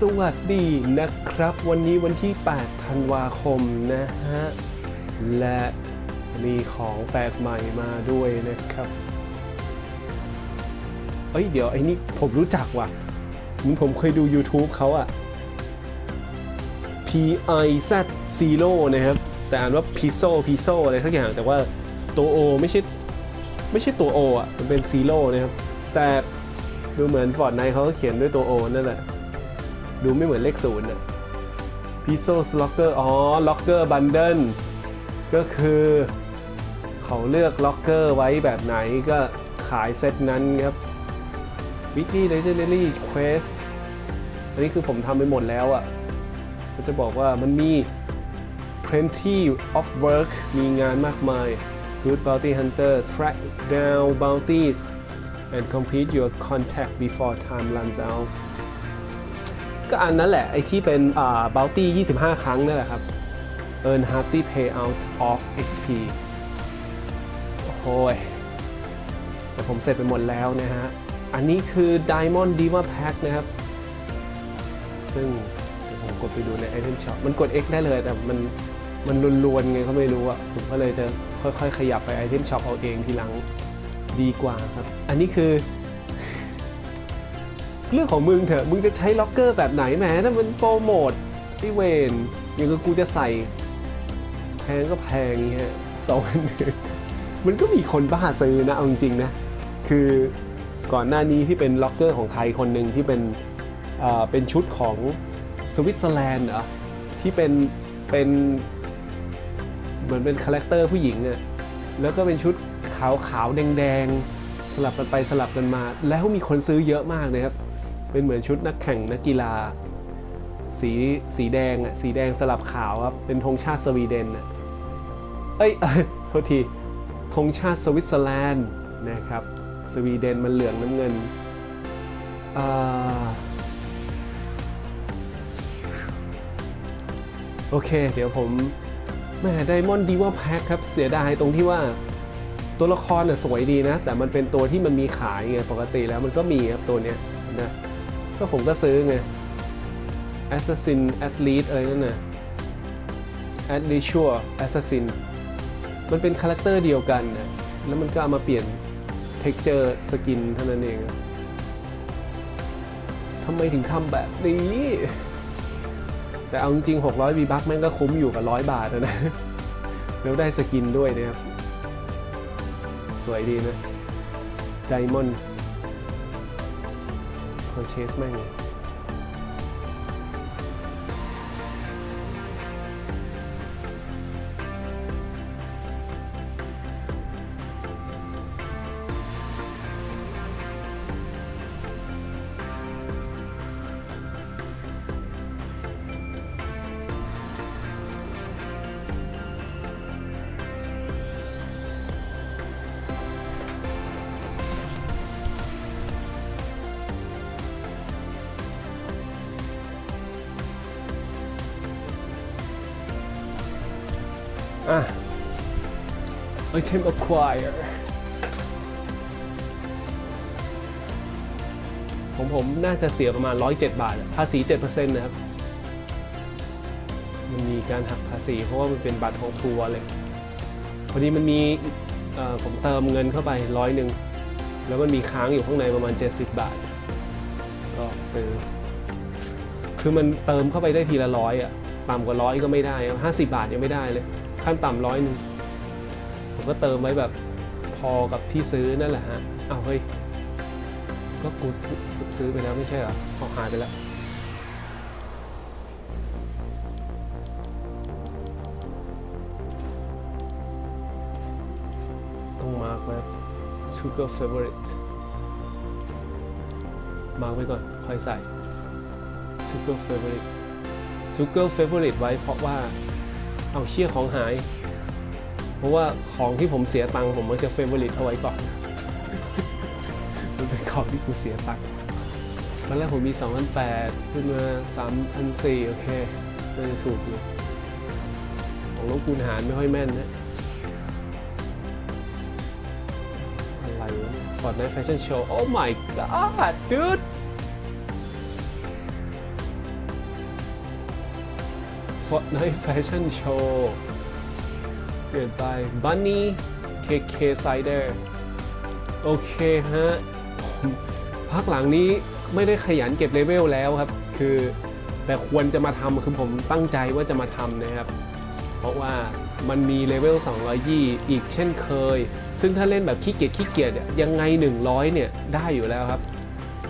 สวัสดีนะครับ วันนี้วันที่ 8 ธันวาคมนะฮะ และมีของแปลกใหม่มาด้วยนะครับ เอ้ยเดี๋ยวไอ้นี่ผมรู้จักว่ะเหมันผมเคยดู YouTube เขาอะ P I Z Zero นะครับ แต่อ่านว่า Piso Piso อะไรสักอย่างแต่ว่าตัว O ไม่ใช่ ไม่ใช่ตัว O อะมันเป็น Zero นะครับ แต่ดูเหมือนฟอร์ดไนเขาก็เขียนด้วยตัว O นั่นแหละ ดูไม่เหมือนเลขศูนย์อะพิโซสล็อกเกอร์อ๋อล็อกเกอร์บันเดิลก็คือเขาเลือกล็อกเกอร์ไว้แบบไหนก็ขายเซตนั้นครับวิกกี้เลเจนเดอรี่เควสอันนี้คือผมทำไปหมดแล้วอะ่ะก็จะบอกว่ามันมี plenty of work มีงานมากมาย good bounty hunter track down bounties and complete your contact before time runs out ก็อันนั้นแหละ ไอที่เป็นอ่า bounty 25 ครั้งนั่นแหละครับ earn hearty payouts of XP โอ้โหยแต่ผมเสร็จไปหมดแล้วนะฮะ อันนี้คือ Diamond Diva Pack นะครับ ซึ่งเดี๋ยวผมกดไปดูใน Item Shop มันกด X ได้เลยแต่มันมันลวนๆไงก็ไม่รู้อะผมก็เลยจะค่อยๆ ขยับไป Item Shop เอาเองทีหลังดีกว่าครับ อันนี้คือ เรื่องของมึงเถอะมึงจะใช้ล็อกเกอร์แบบไหนแหมนั่นมันโปรโมทไอเวนอย่างก,กูจะใส่ แพงก็แพงอย่างเงี้ยสองอันมันก็มีคนบ้าซื้อนะเอาจริงนะ คือก่อนหน้านี้ที่เป็นล็อกเกอร์ของใครคนหนึ่งที่เป็นเอ่อเป็นชุดของสวิตเซอร์แลนด์เหรอที่เป็นเป็นเหมือนเป็นคาแรคเตอร์ผู้หญิงเนี่ยแล้วก็เป็นชุดขาวขาวแดงแดงสลับกันไปสลับกันมา แล้วมีคนซื้อเยอะมากเลยครับ เป็นเหมือนชุดนักแข่งนักกีฬา สีสีแดงอะสีแดงสลับขาวครับเป็นธงชาติสวีเดนอะเอ้ยโทษทีธงชาติสวิตเซอร์แลนด์นะครับสวีเดนมันเหลืองน้ำเงินอโอเค เดี๋ยวผมแม่ไดมอนด์ดีว่าแพ็คครับ เสียดายตรงที่ว่าตัวละครน่ะสวยดีนะ แต่มันเป็นตัวที่มันมีขายไง ปกติแล้วมันก็มีครับตัวเนี้ยนะ ก็ผมก็ซื้อไง Assassin Athlete อะไรนั่นน่ะ a t l e t u r e Assassin มันเป็นคาแรคเตอร์เดียวกันนะแล้วมันก็เอามาเปลี่ยน texture สกินเท่านั้นเองทำไมถึงทำแบบนี้ แต่เอาจริงๆ600 v buck แม่งก็คุ้มอยู่กับ 100 บาทนะ แล้วได้สกินด้วยนะครับ สวยดีนะ Diamond Purchase แ item acquire ของผมน่าจะเสียประมาณ 107 บาท ภาษี 7%นะครับ มันมีการหักภาษีเพราะว่ามันเป็นบัตรของทัวร์เลย พอดีมันมีเอ่อผมเติมเงินเข้าไปร้อยหนึ่ง แล้วมันมีค้างอยู่ข้างในประมาณ 70 บาท ก็ซื้อ คือมันเติมเข้าไปได้ทีละร้อยอะต่ำกว่าร้อยก็ไม่ได้ห้าสิบาทยังไม่ได้เลย ขั้นต่ำร้อยหนึ่ง ผมก็เติมไว้แบบพอกับที่ซื้อนั่นแหละฮะอ้าวเฮ้ยก็กูซื้อไปแล้วไม่ใช่เหรอเอาหายไปแล้วต้องมาร์กไว้ sugar favorite มาร์กไว้ก่อนค่อยใส่ sugar favorite sugar favorite ไว้เพราะว่า เอาเชี่ยของหาย ราะว่าของที่ผมเสียตังค์ผมมันจะ favorite เอาไว้ก่อนมันเป็นของที่กูเสียตังค์ตอนแรกผมมี2,800ขึ้นมา3,400โอเคน่าจะถูกอยู่ของน้องคูณหารไม่ค่อยแม่นนะอะไรวะเนี่ย Fortnite Fashion Show Oh my god dude Fortnite Fashion Show เปลี่ยนไป Bunny KK Cider โอเคฮะพักหลังนี้ไม่ได้ขยันเก็บเลเวลแล้วครับ คือแต่ควรจะมาทำคือผมตั้งใจว่าจะมาทำนะครับ เพราะว่ามันมีเลเวล220 อีกเช่นเคย ซึ่งถ้าเล่นแบบขี้เกียจขี้เกียจยังไง 100 เนี่ย ได้อยู่แล้วครับ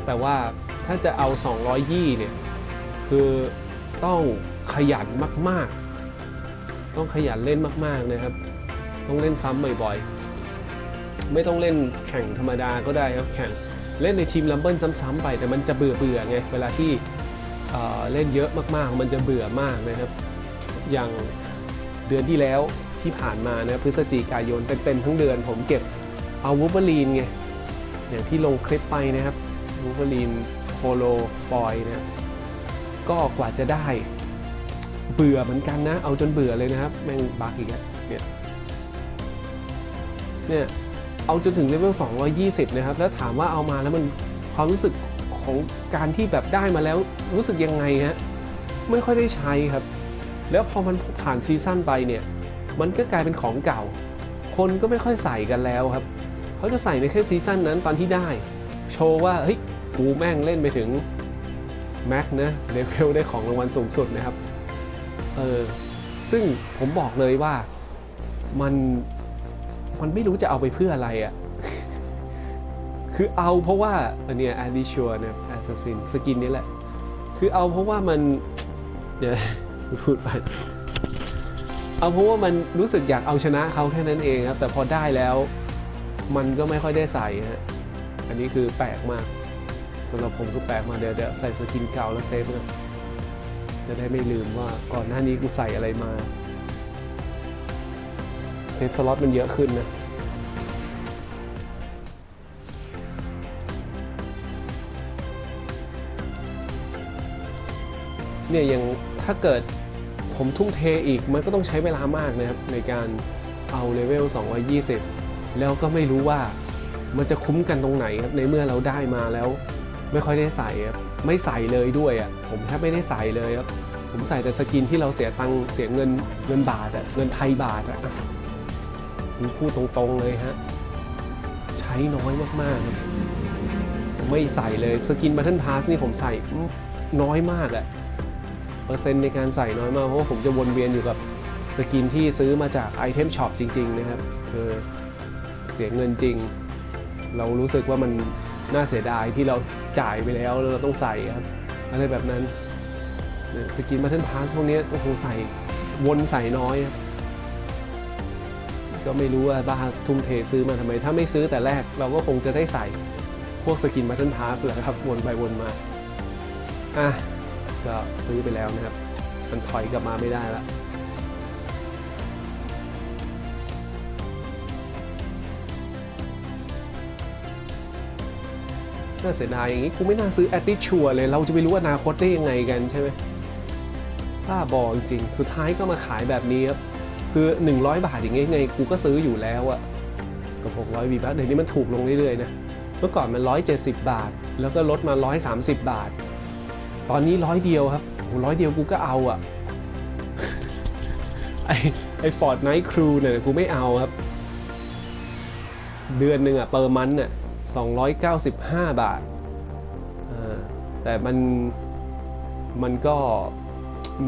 แต่ว่าถ้าจะเอา 220 เนี่ย คือต้องขยันมาก ๆ ต้องขยันเล่นมากๆนะครับ ต้องเล่นซ้ำบ่อยๆ ไม่ต้องเล่นแข่งธรรมดาก็ได้ครับแข่งเล่นในทีมลัมเบิลซ้ำๆไป แต่มันจะเบื่อเบื่อๆไงเวลาที่เอ่อเล่นเยอะมากๆ มันจะเบื่อมากนะครับ อย่างเดือนที่แล้วที่ผ่านมานะพฤศจิกายนเต็มๆทั้งเดือนผมเก็บเอาวูเบอรีนไงอย่างที่ลงคลิปไปนะครับวูเบอรีนโคโลฟอยนะก็กว่าจะได้ เบื่อเหมือนกันนะ เอาจนเบื่อเลยนะครับ แม่งบักอีกแล้วเนี่ยเนี่ยเอาจนถึงเลเวล220 นะครับ แล้วถามว่าเอามาแล้วมันความรู้สึกของการที่แบบได้มาแล้วรู้สึกยังไงฮะไม่ค่อยได้ใช้ครับ แล้วพอมันผ่านซีซั่นไปเนี่ย มันก็กลายเป็นของเก่า คนก็ไม่ค่อยใส่กันแล้วครับ เขาจะใส่ในแค่ซีซั่นนั้นตอนที่ได้ โชว์ว่าเฮ้ยกูแม่งเล่นไปถึงแม็กนะเลเวลได้ของรางวัลสูงสุดนะครับ เออซึ่งผมบอกเลยว่ามันมันไม่รู้จะเอาไปเพื่ออะไรอะ่ะ คือเอาเพราะว่าอันเนี้ย a d d i s u r e นะแอสซัสซินสกินนี้แหละ คือเอาเพราะว่ามัน เดี๋ยวพูดไปเอาเพราะว่ามันรู้สึกอยากเอาชนะเขาแค่นั้นเองครับ แต่พอได้แล้ว มันก็ไม่ค่อยได้ใส่ฮะอันนี้คือแปลกมากสำหรับผมคือแปลกมาเดี๋ยวเดี๋ยวใส่สกินเก่าแล้วเซฟนะ จะได้ไม่ลืมว่าก่อนหน้านี้กูใส่อะไรมา เซฟสล็อตมันเยอะขึ้นนะเนี่ยย่างถ้าเกิดผมทุ่มเทอีกมันก็ต้องใช้เวลามากนะครับ ในการเอาเลเวล 220 แล้วก็ไม่รู้ว่ามันจะคุ้มกันตรงไหนครับ ในเมื่อเราได้มาแล้วไม่ค่อยได้ใส่ครับ ไม่ใส่เลยด้วยอะผมแทบไม่ได้ใส่เลยครับผมใส่แต่สกินที่เราเสียตังเสียเงินเงินบาทอะเงินไทยบาทอะผมพูดตรงๆเลยฮะใช้น้อยมากๆ ไม่ใส่เลยสกินบัตเทิลพาสนี่ผมใส่น้อยมากอะเปอร์เซ็นต์ในการใส่น้อยมาก เพราะว่าผมจะวนเวียนอยู่กับสกินที่ซื้อมาจากไอเทมช็อปจริง ๆ นะครับคือเสียเงินจริง เรารู้สึกว่ามัน น่าเสียดายที่เราจ่ายไปแล้วเราต้องใส่ครับอะไรแบบนั้นสกินมาเทนพาสพวกนี้โอ้โหใส่วนใส่น้อยครับก็ไม่รู้ว่าบ้าทุ่มเทซื้อมาทำไม ถ้าไม่ซื้อแต่แรกเราก็คงจะได้ใส่พวกสกินมาเทนพาสแหละครับวนไปวนมาอะก็ซื้อไปแล้วนะครับ มันถอยกลับมาไม่ได้แล้ว น่าเสียดายอย่างนี้กูไม่น่าซื้อแอตติชัวเลย เราจะไปรู้อนาคตได้ยังไงกันใช่ไหมบ้าบอจริง สุดท้ายก็มาขายแบบนี้ครับ คือ 100 บาทอย่างเงี้ยไงกูก็ซื้ออยู่แล้วอะกับ600วีบาทเดี๋ยวนี้มันถูกลงเรื่อยๆนะ เมื่อก่อนมัน 170 บาท แล้วก็ลดมา 130 บาท ตอนนี้ร้อยเดียวครับโอ้ร้อยเดียวกูก็เอาอะไอไอฟอร์ดไนท์ครูเนี่ยกูไม่เอาครับ เดือนหนึ่งอะเปอร์มันเนี่ย 295 บาทอ่าแต่มันมันก็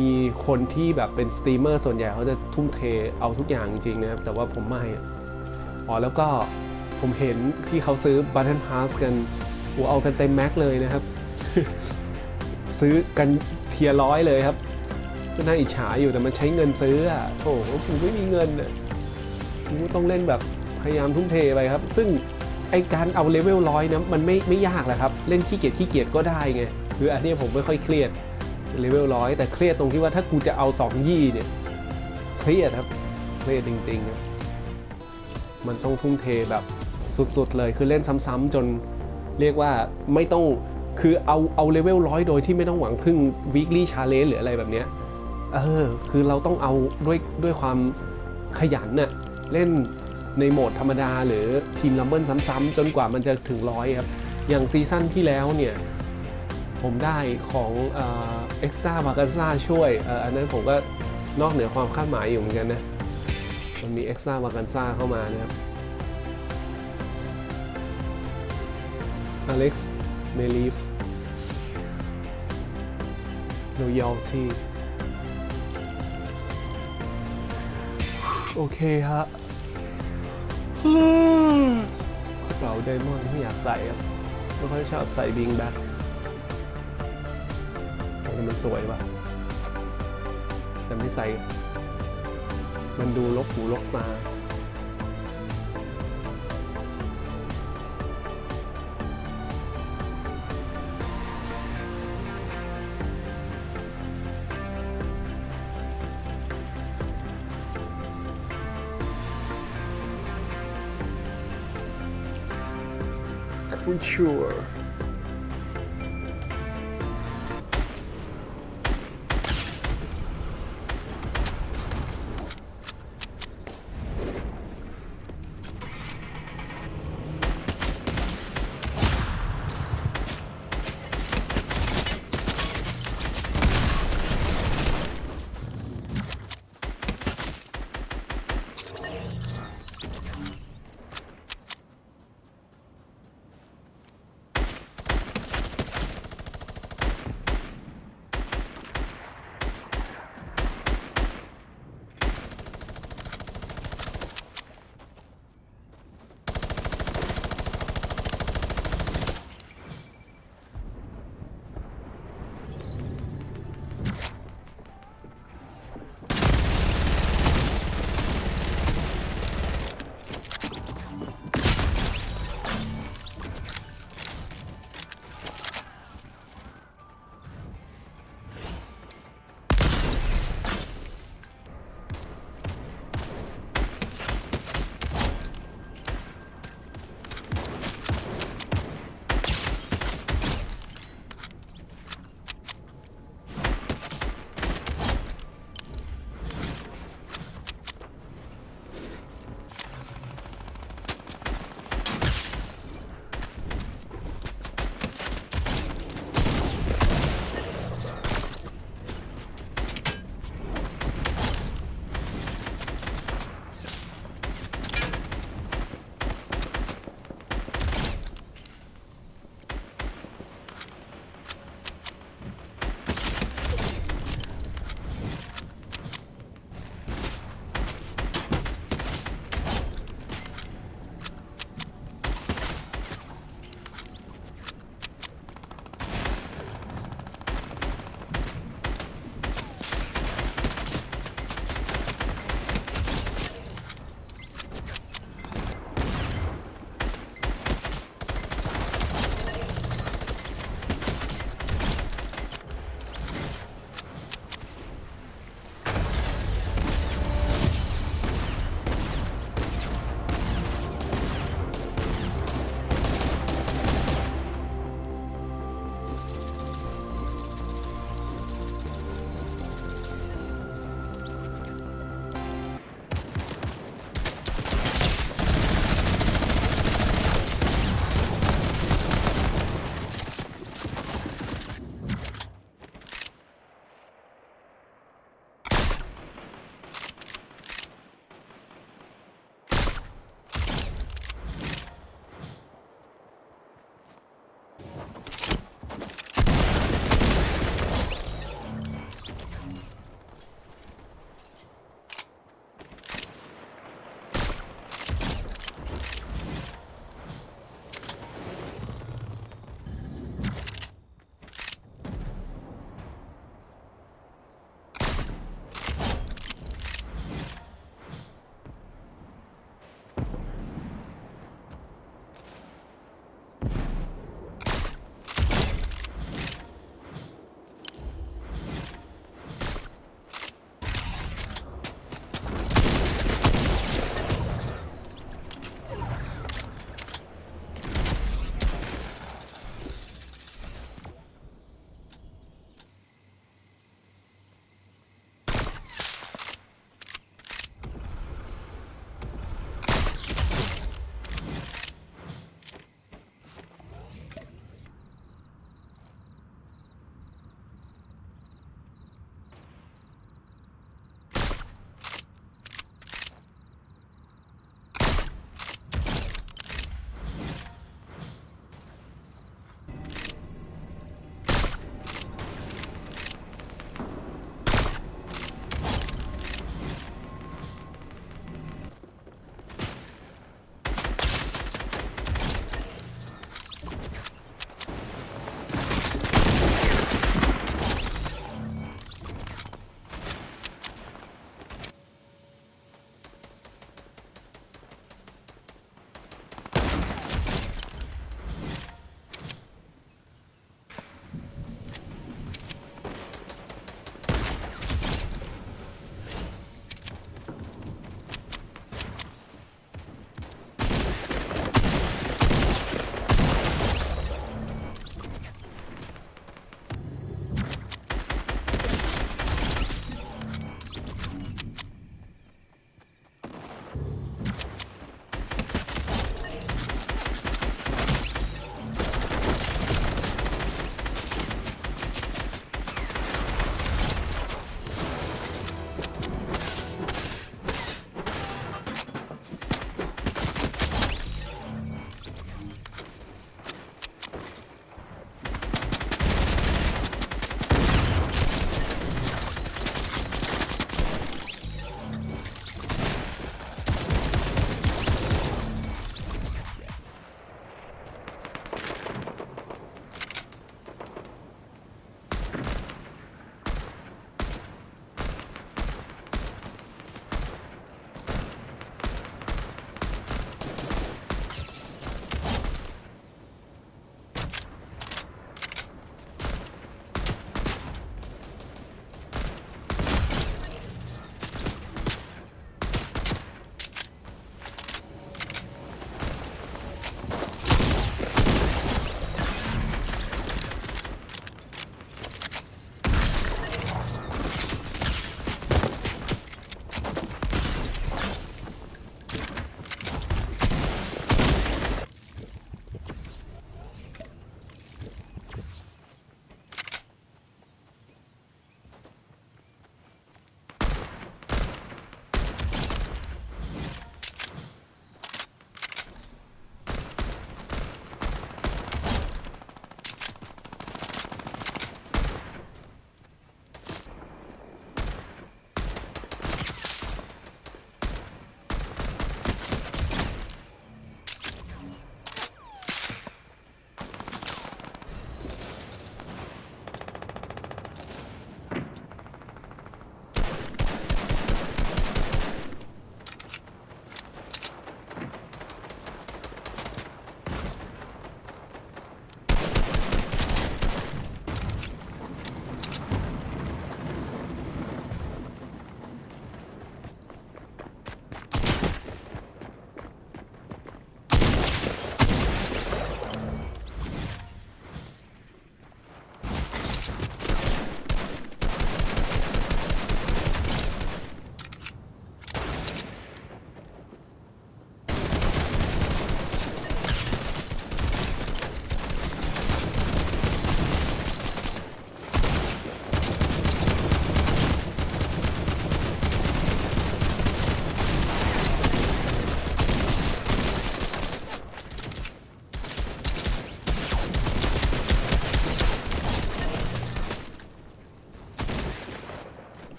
มีคนที่แบบเป็นสตรีมเมอร์ส่วนใหญ่เขาจะทุ่มเทเอาทุกอย่างจริงๆนะครับ แต่ว่าผมไม่อะอ๋อแล้วก็ผมเห็นที่เขาซื้อ Button Pass กันโอ้เอากันเต็มแม็กเลยนะครับ ซื้อกันเทียร้อยเลยครับก็น่าอิจฉาอยู่แต่มันใช้เงินซื้ออะโอ้โหกูไม่มีเงินอะกูต้องเล่นแบบพยายามทุ่มเทไปครับ ซึ่ง ไอการเอาเลเวลร้อยนะมันไม่ไม่ยากแหละครับ เล่นขี้เกียจขี้เกียจก็ได้ไงคืออันนี้ผมไม่ค่อยเครียดเลเวลร้อยแต่เครียดตรงที่ว่าถ้ากูจะเอาสองยี่เนี่ยเครียดครับเครียดจริงๆครับมันต้องทุ่มเทแบบสุดๆเลยคือเล่นซ้ำๆจนเรียกว่าไม่ต้องคือเอาเอาเลเวลร้อยโดยที่ไม่ต้องหวังพึ่ง weekly challenge หรืออะไรแบบเนี้ยเออคือเราต้องเอาด้วยด้วยความขยันน่ะเล่น ในโหมดธรรมดา หรือทีมลัมเบิลซ้ำๆจนกว่ามันจะถึงร้อยครับ อย่างซีซั่นที่แล้วเนี่ยผมได้ของเอ็กซ์ตร้ามากันซ่าช่วยอ,อันนั้นผมก็นอกเหนือความคาดหมายอยู่เหมือนกันนะ มันมีเอ็กซ์ตร้าวากันซ่าเข้ามานะครับอเล็กซ์เมลีฟ loyalty โอเคฮะ กระเป๋าไดมอนด์ไม่อยากใส่อะไม่ค่อยชอบใส่บิงแบ็คแต่มันสวยว่ะ แต่ไม่ใส่ มันดูลกหูลกตา Sure.